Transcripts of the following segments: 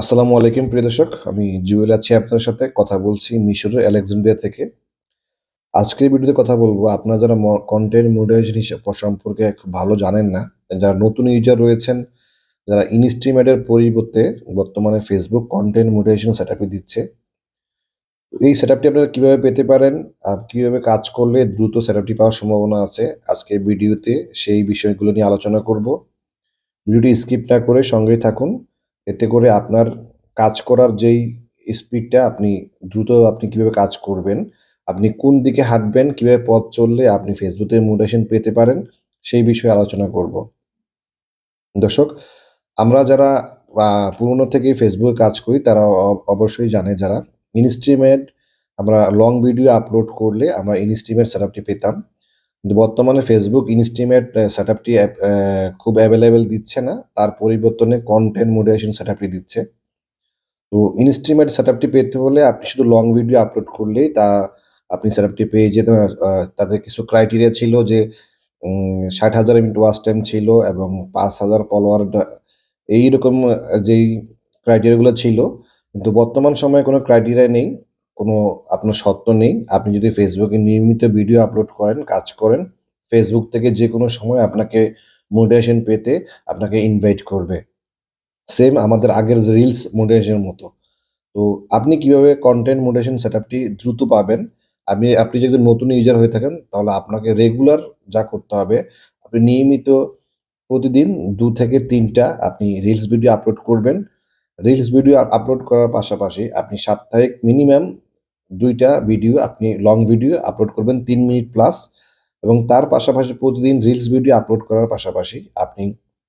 আসসালামু আলাইকুম, প্রিয় দর্শক। আমি জুয়েল আছি আপনার সাথে। কথা বলছি মিশরের আলেকজান্ড্রিয়া থেকে। আজকের ভিডিওতে কথা বলব। আপনারা যারা কন্টেন্ট মডারেশন হিসেবে সম্পর্কে খুব ভালো জানেন না, যারা নতুন ইউজার রয়েছেন, যারা ইনস্ট্রিমেটের পরিবর্তে বর্তমানে ফেসবুক কন্টেন্ট মডারেশন সেট দিচ্ছে, এই সেট আপটি আপনারা কীভাবে পেতে পারেন আর কীভাবে কাজ করলে দ্রুত সেট আপটি পাওয়ার সম্ভাবনা আছে, আজকের ভিডিওতে সেই বিষয়গুলো নিয়ে আলোচনা করব। ভিডিওটি স্কিপ না করে সঙ্গেই থাকুন। এতে করে আপনার কাজ করার যেই স্পিডটা আপনি দ্রুত আপনি কীভাবে কাজ করবেন, আপনি কোন দিকে হাঁটবেন, কীভাবে পথ চললে আপনি ফেসবুকে মোটিভেশন পেতে পারেন, সেই বিষয়ে আলোচনা করব। দর্শক, আমরা যারা পুরনো থেকেই ফেসবুকে কাজ করি, তারা অবশ্যই জানে যারা। ইনস্ট্রিমেট আমরা লং ভিডিও আপলোড করলে আমরা ইনস্ট্রিমেট সেট পেতাম। কিন্তু বর্তমানে ফেসবুক ইনস্টিমেট সেট আপটি খুব অ্যাভেলেবেল দিচ্ছে না। তার পরিবর্তনে কন্টেন্ট মোডারেশন সেট আপটি দিচ্ছে। তো ইনস্ট্রিমেট সেট আপটি পেতে হলে আপনি শুধু লং ভিডিও আপলোড করলেই তা আপনি সেট আপটি পেয়ে যেতেন তাদের কিছু ক্রাইটেরিয়া ছিল যে ষাট হাজার মিনিট ওয়াচ টাইম ছিল এবং পাঁচ হাজার ফলোয়ার এইরকম যেই ক্রাইটেরিয়াগুলো ছিল। কিন্তু বর্তমান সময়ে কোনো ক্রাইটেরিয়া নেই। কোনো আপনার সত্য নেই। আপনি যদি ফেসবুকে নিয়মিত ভিডিও আপলোড করেন, কাজ করেন ফেসবুক থেকে যে কোনো সময় আপনাকে মোটিভেশন পেতে আপনাকে ইনভাইট করবে। সেম আমাদের আগের রিলস মোটিভেশনের মতো। তো আপনি কীভাবে কন্টেন্ট মোটিভেশন সেট আপটি দ্রুত পাবেন? আপনি আপনি যদি নতুন ইউজার হয়ে থাকেন, তাহলে আপনাকে রেগুলার যা করতে হবে, আপনি নিয়মিত প্রতিদিন দু থেকে তিনটা আপনি রিলস ভিডিও আপলোড করবেন। রিলস ভিডিও আপলোড করার পাশাপাশি আপনি সাপ্তাহিক মিনিমাম দুইটা ভিডিও আপনি লং ভিডিও আপলোড করবেন তিন মিনিট প্লাস এবং তার পাশাপাশি প্রতিদিন রিলস ভিডিও আপলোড করার পাশাপাশি আপনি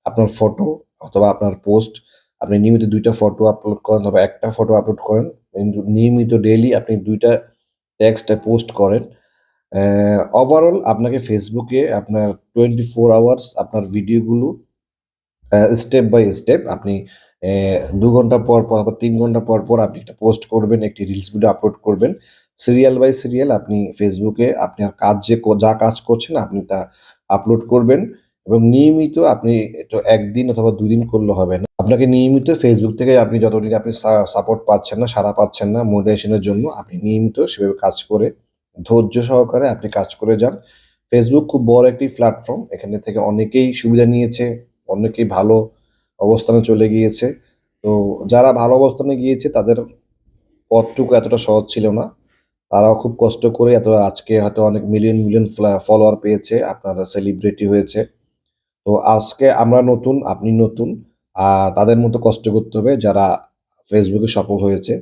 আপনার ফটো অথবা আপনার পোস্ট আপনি নিয়মিত দুইটা ফটো আপলোড করেন অথবা একটা ফটো আপলোড করেন নিয়মিত ডেইলি আপনি দুইটা টেক্সট পোস্ট করেন। ওভারঅল আপনাকে ফেসবুকে আপনার টোয়েন্টি ফোর আওয়ার্স আপনার ভিডিওগুলো স্টেপ বাই স্টেপ আপনি দু ঘণ্টা পর পর বা তিন ঘণ্টা পর পর আপনি একটা পোস্ট করবেন, একটি রিলস ভিডিও আপলোড করবেন। সিরিয়াল বাই সিরিয়াল আপনি ফেসবুকে আপনার কাজ যে যা কাজ করছেন আপনি তা আপলোড করবেন এবং নিয়মিত আপনি এটা একদিন অথবা দুদিন করলে হবে না। আপনাকে নিয়মিত ফেসবুক থেকে আপনি যতদিন আপনি সাপোর্ট পাচ্ছেন না সারা পাচ্ছেন না মোটিভেশনের জন্য, আপনি নিয়মিত সেভাবে কাজ করে, ধৈর্য সহকারে আপনি কাজ করে যান। ফেসবুক খুব বড় একটি প্ল্যাটফর্ম এখানে থেকে অনেকেই সুবিধা নিয়েছে, অনেকেই ভালো অবস্থানে চলে গিয়েছে। তো যারা ভালো অবস্থানে গিয়েছে, তাদের পথটুকু এতটা সহজ ছিল না। তারাও খুব কষ্ট করে এত আজকে হয়তো অনেক মিলিয়ন মিলিয়ন ফলোয়ার পেয়েছে, আপনারা সেলিব্রিটি হয়েছে। তো আজকে আমরা নতুন, আপনি নতুন তাদের মতো কষ্ট করতে হবে যারা ফেসবুকে সফল হয়েছে।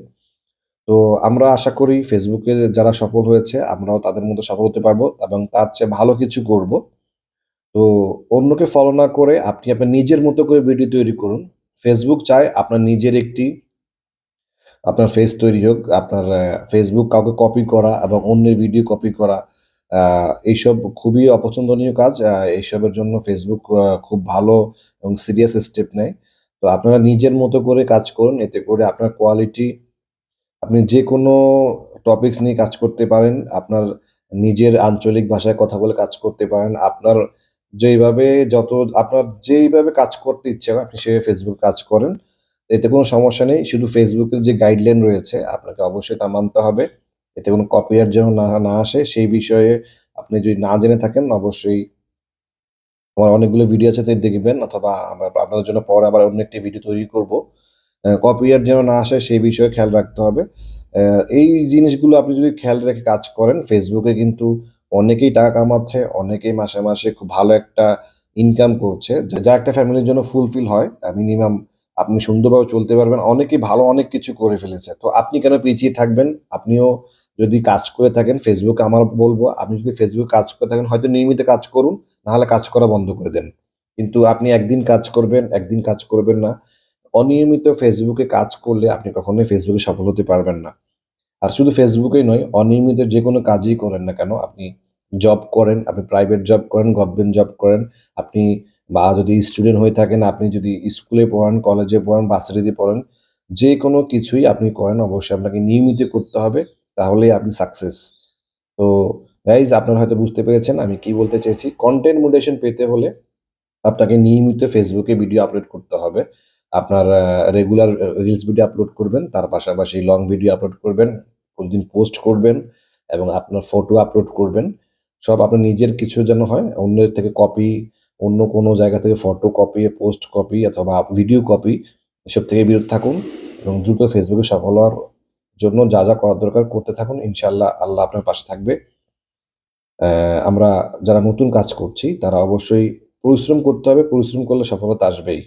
তো আমরা আশা করি ফেসবুকে যারা সফল হয়েছে, আমরাও তাদের মতো সফল হতে পারব এবং তার চেয়ে ভালো কিছু করব। তো অন্যকে ফলো না করে আপনি আপনার নিজের মতো করে ভিডিও তৈরি করুন। ফেসবুক চায় আপনার নিজের একটি, আপনার ফেস তৈরি হোক, আপনার ফেসবুক কাউকে কপি করা এবং অন্যের ভিডিও কপি করা এইসব খুবই অপছন্দনীয় কাজ। এইসবের জন্য ফেসবুক খুব ভালো এবং সিরিয়াস স্টেপ নেয়। তো আপনারা নিজের মতো করে কাজ করুন, এতে করে আপনার কোয়ালিটি আপনি যে কোনো টপিকস নিয়ে কাজ করতে পারেন, আপনার নিজের আঞ্চলিক ভাষায় কথা বলে কাজ করতে পারেন, আপনার যেইভাবে যত, আপনার যেইভাবে কাজ করতে ইচ্ছে হয়, আপনি সেভাবে ফেসবুক কাজ করেন। এতে কোনো সমস্যা নেই, শুধু ফেসবুকের যে গাইডলাইন রয়েছে, আপনাকে অবশ্যই তা মানতে হবে। এতে কোনো কপিয়ার যেন না না আসে, সেই বিষয়ে আপনি যদি না জেনে থাকেন, অবশ্যই আমার অনেকগুলো ভিডিও আছে দেখবেন। অথবা আপনাদের জন্য পরে আবার অন্য একটি ভিডিও তৈরি করব। কপিয়ার যেন না আসে, সেই বিষয়ে খেয়াল রাখতে হবে। এই জিনিসগুলো আপনি যদি খেয়াল রেখে কাজ করেন ফেসবুকে কিন্তু অনেকেই টাকা কামাচ্ছে, অনেকেই মাসে মাসে খুব ভালো একটা ইনকাম করছে। যা একটা ফ্যামিলির জন্য ফুলফিল হয় মিনিমাম আপনি সুন্দরভাবে চলতে পারবেন। অনেকেই ভালো অনেক কিছু করে ফেলেছে। তো আপনি কেন পিছিয়ে থাকবেন? আপনিও যদি কাজ করে থাকেন ফেসবুকে আমার বলব, আপনি যদি ফেসবুকে কাজ করে থাকেন, হয়তো নিয়মিত কাজ করুন, নাহলে কাজ করা বন্ধ করে দেন। কিন্তু আপনি একদিন কাজ করবেন, একদিন কাজ করবেন না। অনিয়মিত ফেসবুকে কাজ করলে আপনি কখনোই ফেসবুকে সফল হতে পারবেন না। আর শুধু ফেসবুকেই নয়, অনিয়মিত যে কোনো কাজই করেন না কেন, আপনি জব করেন, আপনি প্রাইভেট জব করেন গভর্নমেন্ট জব করেন, আপনি বা যদি স্টুডেন্ট হয়ে থাকেন, আপনি যদি স্কুলে পড়েন কলেজে পড়েন বাসারিতে পড়েন যে কোনো কিছুই আপনি করেন, অবশ্যই আপনাকে নিয়মিত করতে হবে, তাহলেই আপনি সাকসেস তো গাইজ আপনারা হয়তো বুঝতে পেরেছেন আমি কি বলতে চাইছি কন্টেন্ট মোডেশন পেতে হলে আপনাকে নিয়মিত ফেসবুকে ভিডিও আপলোড করতে হবে। আপনার রেগুলার রিলস ভিডিও আপলোড করবেন। তার পাশাপাশি লং ভিডিও আপলোড করবেন। প্রতিদিন পোস্ট করবেন এবং আপনার ফটো আপলোড করবেন। সব আপনার নিজের কিছু যেন হয়, অন্যের থেকে কপি, অন্য কোনো জায়গা থেকে ফটো কপি, পোস্ট কপি অথবা ভিডিও কপি এসব থেকে বিরত থাকুন এবং দ্রুত ফেসবুকে সফল হওয়ার জন্য যা, যা করার দরকার করতে থাকুন। ইনশাল্লাহ আল্লাহ আপনার পাশে থাকবে। আমরা যারা নতুন কাজ করছি তারা অবশ্যই পরিশ্রম করতে হবে। পরিশ্রম করলে সফলতা আসবেই।